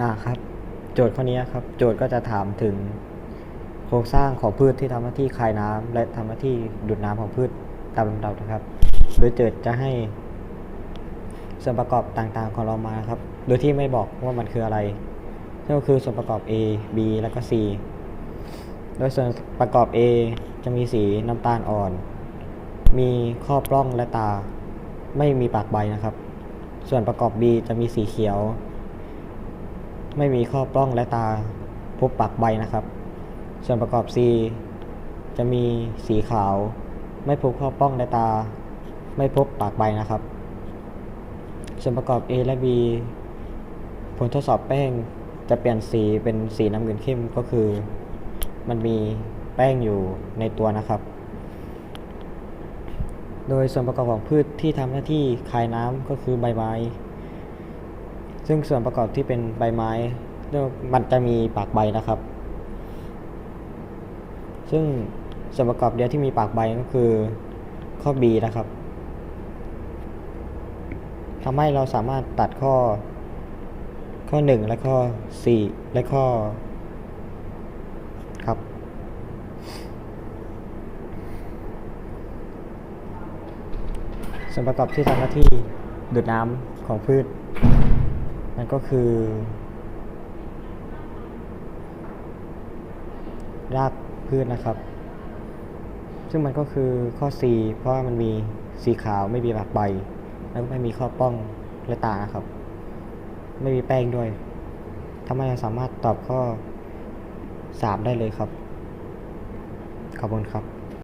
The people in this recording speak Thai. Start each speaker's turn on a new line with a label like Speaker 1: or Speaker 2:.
Speaker 1: อ่าครับ โจทย์ข้อนี้ครับ โจทย์ก็จะถามถึง โครงสร้างของพืชที่ทำหน้าที่คายน้ำและทำหน้าที่ดูดน้ำของพืชตามลำดับนะครับ โดยโจทย์จะให้ ส่วนประกอบต่างๆของเรามาครับ โดยที่ไม่บอกว่ามันคืออะไรนั่นก็คือส่วนประกอบ A B แล้วก็ C โดยส่วนประกอบ A จะมีสีน้ำตาลอ่อน มีครอบร่องและตา ไม่มีปากใบนะครับ ส่วนประกอบ B จะมีสีเขียว ไม่มีข้อปล้องและตาพบปากใบนะครับ ส่วนประกอบ C จะมีสีขาว ไม่พบข้อป้องและตา ไม่พบปากใบนะครับ ส่วนประกอบ A และ B ผลทดสอบแป้งจะเปลี่ยนสีเป็นสีน้ำเงินเข้มก็คือ มันมีแป้งอยู่ในตัวนะครับ โดยส่วนประกอบของพืชที่ทำหน้าที่คายน้ำก็คือใบไม้ ซึ่งส่วนประกอบที่เป็นใบไม้เนี่ยมันจะมีปากใบนะครับ ซึ่งส่วนประกอบเดียวที่มีปากใบก็คือข้อ B นะครับทำให้เราสามารถตัดข้อ ข้อ 1 และข้อ 4 และข้อครับ ส่วนประกอบที่ทำหน้าที่ดูดน้ำของพืช นั่นก็คือ รากพืชนะครับ ซึ่งมันก็คือข้อ C เพราะว่ามันมีสีขาวไม่มีปากใบ แล้วก็ไม่มีข้อป้องและตานะครับ ไม่มีแป้งด้วยทำให้เราสามารถตอบข้อ 3 ได้เลยครับ ขอบคุณครับ